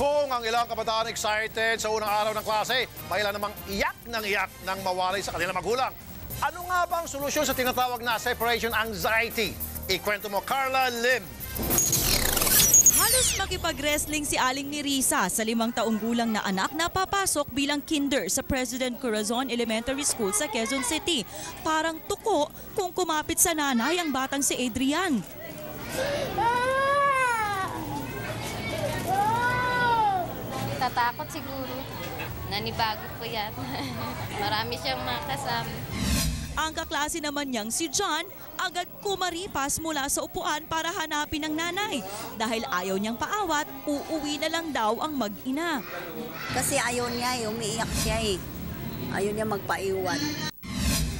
Kung ang ilang kabataan excited sa unang araw ng klase, may ilan namang iyak ng iyak nang mawalay sa kanilang magulang. Ano nga ba ang solusyon sa tinatawag na separation anxiety? Ikwento mo, Carla Lim. Halos makipag-wrestling si Aling ni Risa sa limang taong gulang na anak na papasok bilang kinder sa President Corazon Elementary School sa Quezon City. Parang tuko kung kumapit sa nanay ang batang si Adrian. Tatakot siguro. Nanibago po yan. Marami siyang mga kasama. Ang kaklase naman niyang si John agad kumaripas mula sa upuan para hanapin ang nanay. Dahil ayaw niyang paawat, uuwi na lang daw ang mag-ina. Kasi ayaw niya eh, umiiyak siya eh. Ayaw niya magpaiwan.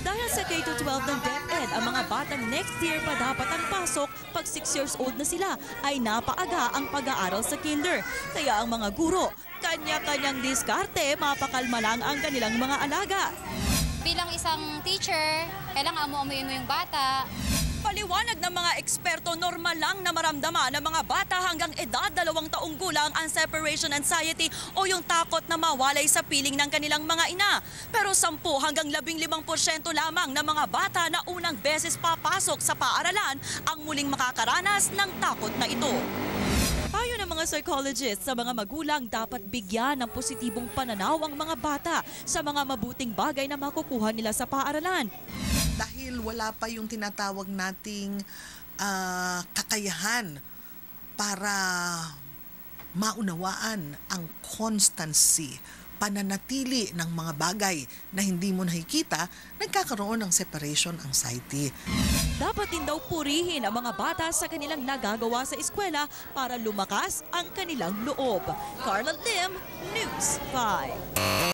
Dahil sa K-12 ng DepEd, ang mga batang next year pa dapat ang pasok pag 6 years old na sila ay napaaga ang pag-aaral sa kinder. Kaya ang mga guro, kanya-kanyang diskarte, mapakalma lang ang kanilang mga alaga. Bilang isang teacher, kailangan amu-amuin mo yung bata. Paliwanag ng mga eksperto, normal lang na maramdaman ng mga bata hanggang edad dalawang taong gulang ang separation anxiety o yung takot na mawalay sa piling ng kanilang mga ina. Pero 10 hanggang 15% lamang ng mga bata na unang beses papasok sa paaralan ang muling makakaranas ng takot na ito. Payo ng mga psychologists sa mga magulang dapat bigyan ng positibong pananaw ang mga bata sa mga mabuting bagay na makukuha nila sa paaralan. Dahil wala pa yung tinatawag nating ah, kakayahan para maunawaan ang constancy, pananatili ng mga bagay na hindi mo nakikita, nagkakaroon ng separation anxiety. Dapat din daw purihin ang mga bata sa kanilang nagagawa sa eskwela para lumakas ang kanilang loob. Carla Lim, News 5.